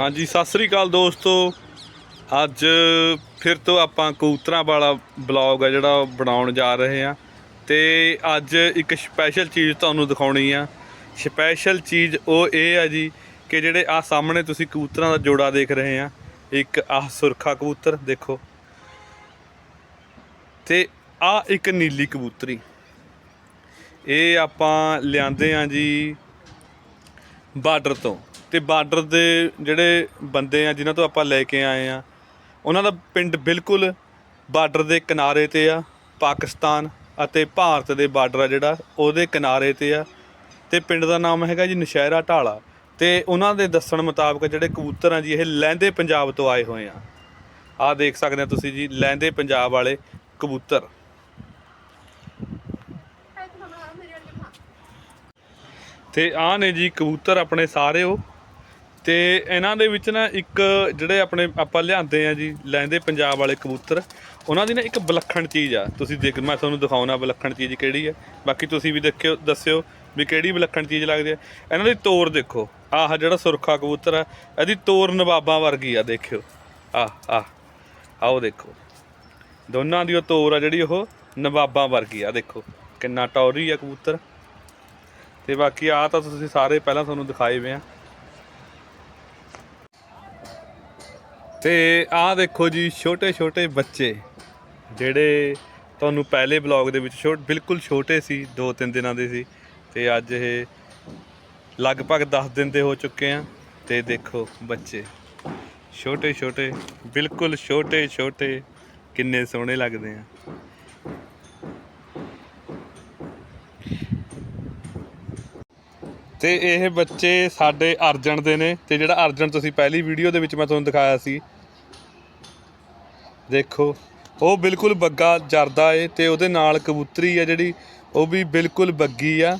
ਹਾਂਜੀ, ਸਤਿ ਸ੍ਰੀ ਅਕਾਲ ਦੋਸਤੋ। ਅੱਜ ਫਿਰ ਤੋਂ ਆਪਾਂ ਕਬੂਤਰਾਂ ਵਾਲਾ ਬਲੌਗ ਆ ਜਿਹੜਾ ਉਹ ਬਣਾਉਣ ਜਾ ਰਹੇ ਆ ਤੇ ਅੱਜ ਇੱਕ ਸਪੈਸ਼ਲ ਚੀਜ਼ ਤੁਹਾਨੂੰ ਦਿਖਾਉਣੀ ਆ। ਸਪੈਸ਼ਲ ਚੀਜ਼ ਉਹ ਇਹ ਆ ਜੀ ਕਿ ਜਿਹੜੇ ਆ ਸਾਹਮਣੇ ਤੁਸੀਂ ਕਬੂਤਰਾਂ ਦਾ ਜੋੜਾ ਦੇਖ ਰਹੇ ਆ ਇੱਕ ਆਹ ਸੁਰਖਾ ਕਬੂਤਰ, ਦੇਖੋ। ਤੇ ਆ ਇੱਕ ਨੀਲੀ ਕਬੂਤਰੀ। ਇਹ ਆਪਾਂ ਲਿਆਂਦੇ ਆ ਜੀ ਬਾਰਡਰ ਤੋਂ। ਤੇ ਬਾਰਡਰ ਦੇ ਜਿਹੜੇ ਬੰਦੇ ਆ, ਜਿਨ੍ਹਾਂ ਤੋਂ ਆਪਾਂ ਲੈ ਕੇ ਆਏ ਆ, ਉਹਨਾਂ ਦਾ ਪਿੰਡ ਬਿਲਕੁਲ ਬਾਰਡਰ ਦੇ ਕਿਨਾਰੇ ਤੇ ਆ, ਪਾਕਿਸਤਾਨ ਅਤੇ ਭਾਰਤ ਦੇ ਬਾਰਡਰ ਆ ਜਿਹੜਾ, ਉਹਦੇ ਕਿਨਾਰੇ ਤੇ ਆ। ਤੇ ਪਿੰਡ ਦਾ ਨਾਮ ਹੈਗਾ ਜੀ ਨਸ਼ਹਿਰਾ ਢਾਲਾ। ਤੇ ਉਹਨਾਂ ਦੇ ਦੱਸਣ ਮੁਤਾਬਕ ਜਿਹੜੇ ਕਬੂਤਰ ਆ ਜੀ, ਇਹ ਲਹਿੰਦੇ ਪੰਜਾਬ ਤੋਂ ਆਏ ਹੋਏ ਆ। ਆਹ ਦੇਖ ਸਕਦੇ ਆ ਤੁਸੀਂ ਜੀ, ਲਹਿੰਦੇ ਪੰਜਾਬ ਵਾਲੇ ਕਬੂਤਰ। ਤੇ ਆਹ ਨੇ ਜੀ ਕਬੂਤਰ ਆਪਣੇ ਸਾਰੇ ਉਹ ਤੇ ਇਹਨਾਂ ਦੇ ਵਿੱਚ ਨਾ ਇੱਕ ਜਿਹੜੇ ਆਪਣੇ ਆਪਾਂ ਲਿਆਂਦੇ ਆ ਜੀ, ਲੈਂਦੇ ਪੰਜਾਬ ਵਾਲੇ ਕਬੂਤਰ, ਉਹਨਾਂ ਦੀ ਨਾ ਇੱਕ ਵਿਲੱਖਣ ਚੀਜ਼ ਆ। ਤੁਸੀਂ ਦੇਖ, ਮੈਂ ਤੁਹਾਨੂੰ ਦਿਖਾਉਣਾ ਵਿਲੱਖਣ ਚੀਜ਼ ਕਿਹੜੀ ਹੈ ਬਾਕੀ ਤੁਸੀਂ ਵੀ ਦੇਖਿਓ, ਦੱਸਿਓ ਵੀ ਕਿਹੜੀ ਵਿਲੱਖਣ ਚੀਜ਼ ਲੱਗਦੀ ਹੈ ਇਹਨਾਂ ਦੀ ਤੋਰ ਦੇਖੋ। ਆਹ ਜਿਹੜਾ ਸੁਰਖਾ ਕਬੂਤਰ ਆ, ਇਹਦੀ ਤੋਰ ਨਵਾਬਾਂ ਵਰਗੀ ਆ, ਦੇਖਿਓ। ਆਹ ਆਹ ਆਓ ਦੇਖੋ। ਦੋਨਾਂ ਦੀ ਉਹ ਤੋਰ ਆ ਜਿਹੜੀ ਉਹ ਨਵਾਬਾਂ ਵਰਗੀ ਆ, ਦੇਖੋ। ਕਿੰਨਾ ਟੌਰੀ ਆ ਕਬੂਤਰ। ਤੇ ਬਾਕੀ ਆ ਤਾਂ ਤੁਸੀਂ ਸਾਰੇ ਪਹਿਲਾਂ ਤੁਹਾਨੂੰ ਦਿਖਾਏ ਵੇ ਆ। ਤੇ ਆਹ ਦੇਖੋ ਜੀ, ਛੋਟੇ ਛੋਟੇ ਬੱਚੇ ਜਿਹੜੇ ਤੁਹਾਨੂੰ ਪਹਿਲੇ ਬਲੌਗ ਦੇ ਵਿੱਚ ਛੋਟ ਬਿਲਕੁਲ ਛੋਟੇ ਸੀ 2-3 ਦਿਨਾਂ ਦੇ ਸੀ ਤੇ ਅੱਜ ਇਹ ਲਗਭਗ 10 ਦਿਨ ਦੇ ਹੋ ਚੁੱਕੇ ਆ ਤੇ ਦੇਖੋ ਬੱਚੇ, ਛੋਟੇ ਛੋਟੇ, ਬਿਲਕੁਲ ਛੋਟੇ ਛੋਟੇ ਕਿੰਨੇ ਸੋਹਣੇ ਲੱਗਦੇ ਆ। ਤੇ ਇਹ ਬੱਚੇ ਸਾਡੇ ਅਰਜਨ ਦੇ ਨੇ ਤੇ ਜਿਹੜਾ ਅਰਜਨ ਤੁਸੀਂ ਪਹਿਲੀ ਵੀਡੀਓ ਦੇ ਵਿੱਚ ਮੈਂ ਤੁਹਾਨੂੰ ਦਿਖਾਇਆ ਸੀ। ਦੇਖੋ, ਉਹ ਬਿਲਕੁਲ ਬੱਗਾ ਜਰਦਾ ਏ ਤੇ ਉਹਦੇ ਨਾਲ ਕਬੂਤਰੀ ਆ ਜਿਹੜੀ, ਉਹ ਵੀ ਬਿਲਕੁਲ ਬੱਗੀ ਆ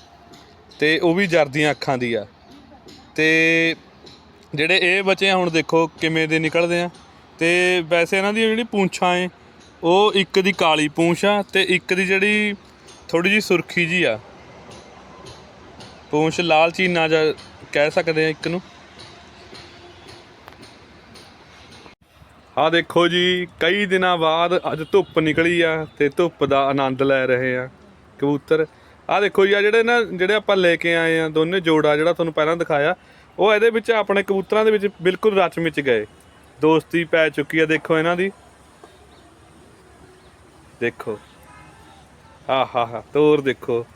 ਤੇ ਉਹ ਵੀ ਜਰਦੀਆਂ ਅੱਖਾਂ ਦੀ ਆ। ਤੇ ਜਿਹੜੇ ਇਹ ਬੱਚੇ ਆ, ਹੁਣ ਦੇਖੋ ਕਿਵੇਂ ਦੇ ਨਿਕਲਦੇ ਆ। ਤੇ ਵੈਸੇ ਇਹਨਾਂ ਦੀ ਜਿਹੜੀ ਪੂੰਛਾਂ ਏ, ਉਹ ਇੱਕ ਦੀ ਕਾਲੀ ਪੂੰਛ ਆ ਤੇ ਇੱਕ ਦੀ ਜਿਹੜੀ ਥੋੜੀ ਜੀ ਸੁਰਖੀ ਜੀ ਆ। ਪੂੰਛ ਲਾਲ ਚੀਨਾ ਜਾਂ ਕਹਿ ਸਕਦੇ ਆ ਇੱਕ ਨੂੰ। ਆ ਦੇਖੋ ਜੀ, ਕਈ ਦਿਨਾਂ ਬਾਅਦ ਅੱਜ ਧੁੱਪ ਨਿਕਲੀ ਆ ਤੇ ਧੁੱਪ ਦਾ ਆਨੰਦ ਲੈ ਰਹੇ ਆ ਕਬੂਤਰ। ਆ ਦੇਖੋ ਜੀ ਆ ਜਿਹੜੇ ਨਾ, ਜਿਹੜੇ ਆਪਾਂ ਲੈ ਕੇ ਆਏ ਆ, ਦੋਨੇ ਜੋੜਾ ਜਿਹੜਾ ਤੁਹਾਨੂੰ ਪਹਿਲਾਂ ਦਿਖਾਇਆ, ਉਹ ਇਹਦੇ ਵਿੱਚ ਆਪਣੇ ਕਬੂਤਰਾਂ ਦੇ ਵਿੱਚ ਬਿਲਕੁਲ ਰਚ ਮਿਚ ਗਏ। ਦੋਸਤੀ ਪੈ ਚੁੱਕੀ ਆ ਦੇਖੋ ਇਹਨਾਂ ਦੀ। ਦੇਖੋ। ਹਾ ਹਾ ਹਾ ਤੋਰ ਦੇਖੋ।